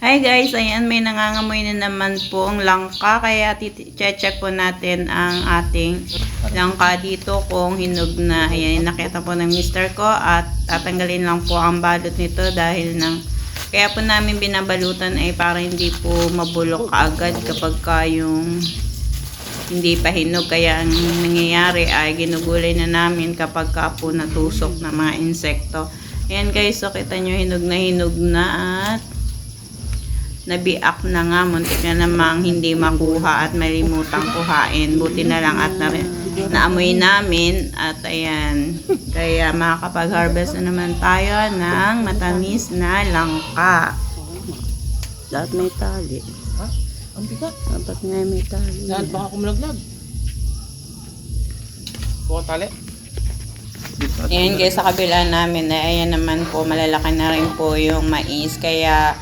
Hi guys, ayan may nangangamoy na naman po ang langka kaya check po natin ang ating langka dito kung hinog na. Ayan, nakita po ng mister ko at tatanggalin lang po ang balot nito dahil ng kaya po namin binabalutan ay para hindi po mabulok agad kapag ka yung hindi pa hinog. Kaya ang nangyayari ay ginugulay na namin kapag ka po natusok ng mga insekto. Ayan guys, so kita nyo hinog na hinog na at nabiak na nga, muntik na namang hindi makuha at malimutang kuhain. Buti na lang at na, naamoy namin at ayan. Kaya makakapag-harvest na naman tayo ng matamis na langka. Lahat may tali. Ha? Ang bigat. Dapat nga may tali. Saan baka kumulaglag? Bukan tali. Ayan guys, sa kabila namin, na ayan naman po, malalaki na rin po yung mais. Kaya,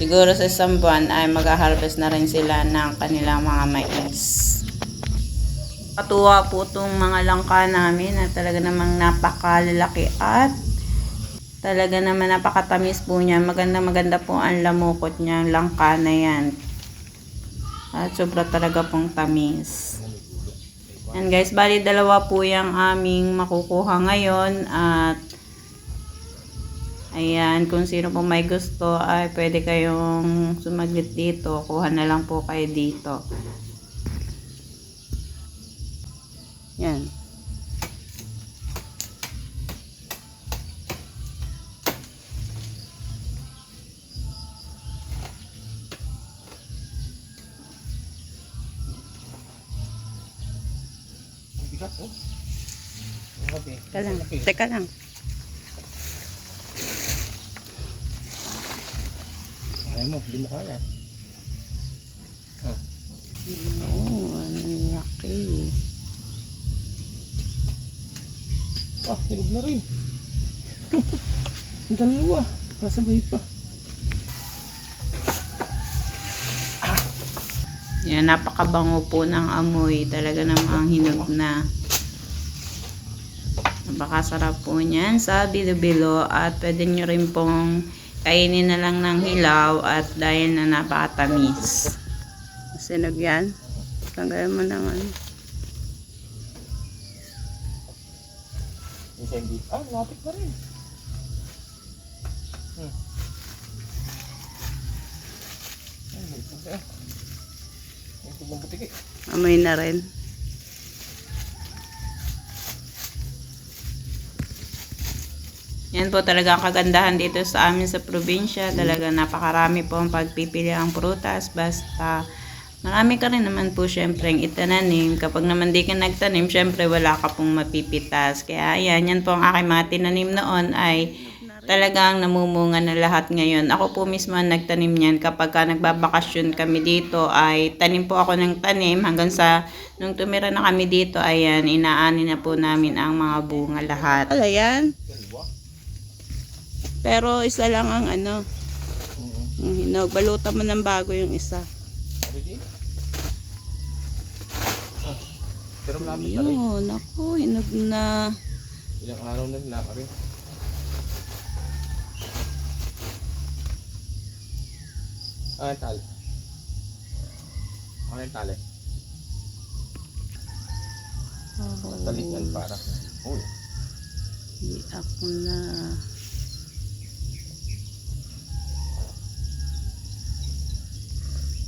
siguro sa isang buwan ay mag-harvest na rin sila ng kanilang mga mais. Katuwa po itong mga langka namin na talaga namang napakalalaki at talaga naman napakatamis po niya. Maganda maganda po ang lamukot niya, ang langka na yan. At sobra talaga pong tamis. Yan guys, bali dalawa po yung aming makukuha ngayon at ayan, kung sino po may gusto ay pwede kayong sumaglit dito. Kuha na lang po kayo dito. Yan. Oh. Grabe. Teka lang. Teka lang. Ayaw mo, hindi mo kaya. Oh, ang laki. Ah, hinog na rin. Dalawa. Nasabay pa. Yan, napakabango po ng amoy. Talaga namang hinog na. Napakasarap po niyan sa bilo-bilo at pwede nyo rin pong kainin na lang ng hilaw at dahil na napakatamis. Sinog yan. Tanggalin mo naman. Ah, lapit na rin. Hmm. Amoy na rin. Yan po talaga ang kagandahan dito sa amin sa probinsya. Talaga napakarami po ang pagpipili ang prutas. Basta marami ka rin naman po syempre ang itananim. Kapag naman di ka nagtanim, syempre wala ka pong mapipitas. Kaya yan, yan po ang aking mga tinanim noon ay talagang namumunga na lahat ngayon. Ako po mismo ang nagtanim niyan kapag ka nagbabakasyon kami dito ay tanim po ako ng tanim hanggang sa nung tumira na kami dito ayan inaani na po namin ang mga bunga lahat. Yan? Dalawa. Pero isa lang ang ano, yung hinog. Balutan mo ng bago yung isa. Ah, pero malapit na rin. Yun, ako, hinog na. Ilang araw na nila ka rin. Ah, yung tali. Ano yung tali? Talian para. Uy. Di ako na.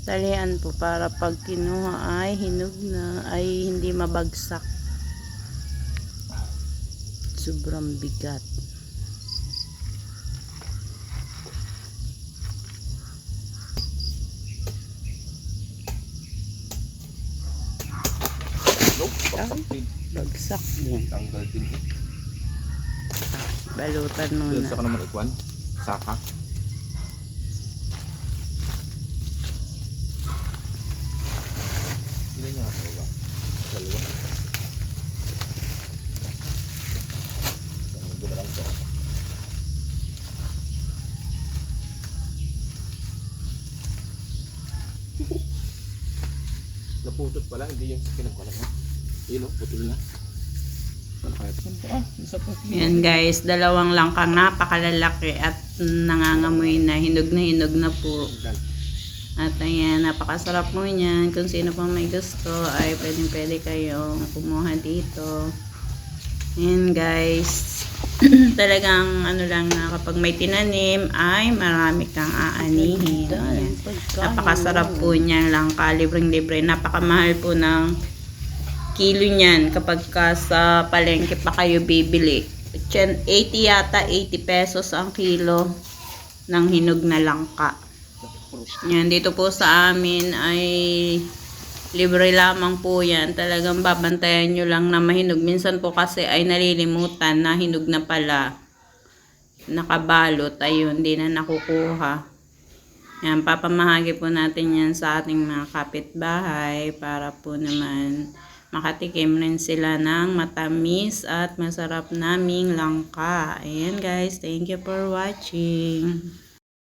Talian po para pag kinuha ay hinog na ay hindi mabagsak. Sobrang bigat. Bagsak din. Tanggal din. Balutan muna. sa ka naman ikwan. Saka. Ilan niya ako ba? Dalawa. Dalawa na lang ito. Naputot pala, hindi yung pinagkalat mo. Yun o, putol na. Ah, isa pa. Yan guys, dalawang langkang napakalalaki at nangangamoy na, hinog na hinog na po. At ayan, napakasarap mo niyan. Kung sino pa may gusto, ay pwedeng pwede kayong kumuha dito. Ayan guys. Talagang ano lang na kapag may tinanim ay marami kang aanihin. Ayan. Napakasarap po niyan lang libreng-libre. Napakamahal po ng kilo niyan kapag ka sa palengke pa kayo bibili. Tyan- 80 yata, 80 pesos ang kilo ng hinog na langka. Yan, dito po sa amin ay libre lamang po yan. Talagang babantayan nyo lang na mahinog. Minsan po kasi ay nalilimutan na hinog na pala. Nakabalot, ayun, di na nakukuha. Yan, papamahagi po natin yan sa ating mga kapitbahay para po naman makatikim rin sila ng matamis at masarap naming langka. Ayan guys, thank you for watching.